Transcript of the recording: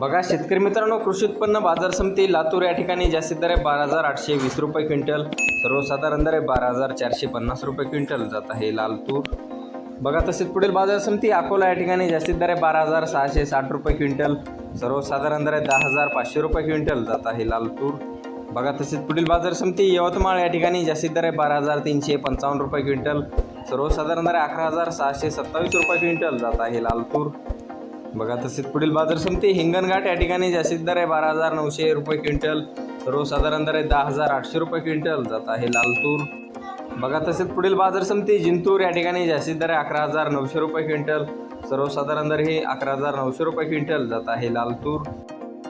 बघा शेतकरी मित्रांनो कृषी उत्पन्न बाजार समिती लातूर या ठिकाणी जास्तीत दर आहे बारा हजार आठशे वीस रुपये क्विंटल. सर्वसाधारण दर आहे बारा हजार चारशे पन्नास रुपये क्विंटल जात आहे लालतूर बघा तसेच पुढील बाजार समिती अकोला या ठिकाणी जास्तीत दर आहे बारा हजार सहाशे साठ रुपये क्विंटल. सर्वसाधारण दर आहे दहा हजार पाचशे रुपये क्विंटल जात आहे लालतूर बघा तसेच पुढील बाजार समिती यवतमाळ या ठिकाणी जास्तीत दर आहे बारा हजार तीनशे पंचावन्न रुपये क्विंटल. सर्वसाधारण दर आहे अकरा हजार सहाशे सत्तावीस रुपये क्विंटल जात आहे लालतूर बघा तसेच पुढील बाजार समिती हिंगणघाट या ठिकाणी जास्तीत दर आहे बारा हजार नऊशे रुपये क्विंटल सर्वसाधारण दर आहे दहा हजार आठशे रुपये क्विंटल जात आहे लालतूर. बघा तसेच पुढील बाजार समिती जिंतूर या ठिकाणी जास्तीत दर आहे अकरा हजार नऊशे रुपये क्विंटल सर्वसाधारण दर हे अकरा हजार नऊशे रुपये क्विंटल जात आहे लालतूर.